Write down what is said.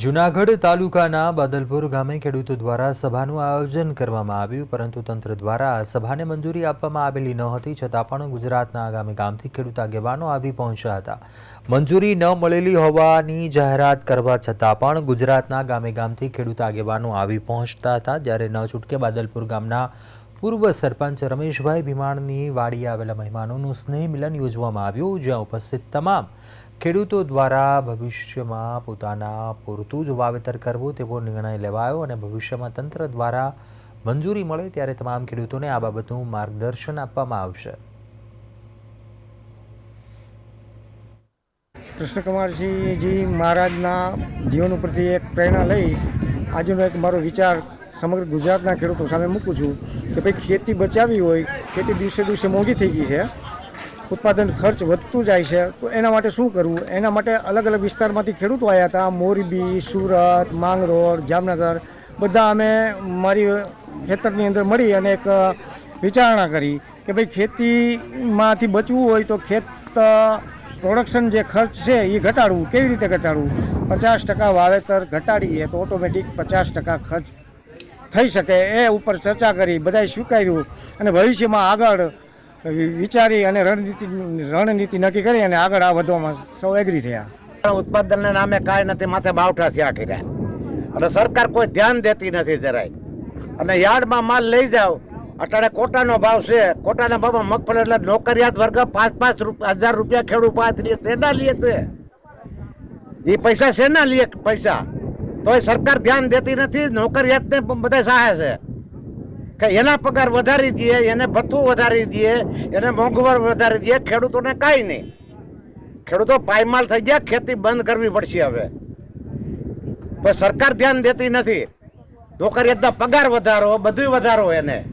જૂનાગઢ તાલુકાના બાદલપુર ગામે ખેડૂતો દ્વારા સભાનું આયોજન કરવામાં આવ્યું, પરંતુ તંત્ર દ્વારા સભાને મંજૂરી આપવામાં આવેલી ન હતી, છતાં પણ ગુજરાતના આગામી ગામથી ખેડૂત આગેવાનો આવી પહોંચ્યા હતા. મંજૂરી ન મળેલી હોવાની જાહેરાત કરવા છતાં પણ ગુજરાતના ગામે ગામથી ખેડૂત આગેવાનો આવી પહોંચતા હતા. જ્યારે ન છૂટકે બાદલપુર ગામના પૂર્વ સરપંચ રમેશભાઈ ભીમાણની વાડીએ આવેલા મહેમાનોનું સ્નેહ મિલન યોજવામાં આવ્યું, જ્યાં ઉપસ્થિત તમામ ખેડૂતો દ્વારા ભવિષ્યમાં પોતાના પૂરતું જ વાવેતર કરવું તેવો નિર્ણય લેવાયો અને ભવિષ્યમાં તંત્ર દ્વારા મંજૂરી મળે ત્યારે તમામ ખેડૂતોને આ બાબતનું માર્ગદર્શન આપવામાં આવશે. કૃષ્ણકુમારસિંહજી મહારાજના જીવન ઉપરથી એક પ્રેરણા લઈ આજનો એક મારો વિચાર સમગ્ર ગુજરાતના ખેડૂતો સામે મૂકું છું કે ભાઈ ખેતી બચાવી હોય, ખેતી દિવસે દિવસે મોંઘી થઈ ગઈ છે, ઉત્પાદન ખર્ચ વધતું જાય છે, તો એના માટે શું કરવું? એના માટે અલગ અલગ વિસ્તારમાંથી ખેડૂતો આવ્યા હતા, મોરબી, સુરત, માંગરોળ, જામનગર. બધા અમે મારી ખેતરની અંદર મળી અને એક વિચારણા કરી કે ભાઈ ખેતીમાંથી બચવું હોય તો ખેત, પ્રોડક્શન જે ખર્ચ છે એ ઘટાડવું, કેવી રીતે ઘટાડવું? પચાસ ટકા વાવેતર ઘટાડીએ તો ઓટોમેટિક પચાસ ટકા ખર્ચ થઈ શકે એ ઉપર ચર્ચા કરી, બધાએ સ્વીકાર્યું અને ભવિષ્યમાં આગળ વિચારી અને રણનીતિ રણનીતિ નક્કી કરી અને આગળ આ વધવામાં સૌ એગ્રી થયા. ઉત્પાદનના નામે કાંઈ નથી, માથે બાવઠા થયા કર્યા. અને સરકાર કોઈ ધ્યાન દેતી નથી જરાય. અને યાર્ડમાં માલ લઈ જાઓ, અટાણે કોટાનો ભાવ છે, કોટાના ભાવમાં મગફળી એટલે નોકરિયાત વર્ગ પાંચ પાંચ હજાર રૂપિયા ખેડૂત પાંચ લે, શેના લીએ છે એ પૈસા શેના લીએ પૈસા? તોય સરકાર ધ્યાન દેતી નથી, નોકરિયાતને બધા સહાય છે. કે એના પગાર વધારી દઈએ, એને ભથ્થું વધારી દઈએ, એને મોંઘવાર વધારી દઈએ, ખેડૂતોને કાંઈ નહીં. ખેડૂતો પાયમાલ થઈ ગયા, ખેતી બંધ કરવી પડશે હવે. પણ સરકાર ધ્યાન દેતી નથી. નોકરિયાતના પગાર વધારો બધું વધારો એને.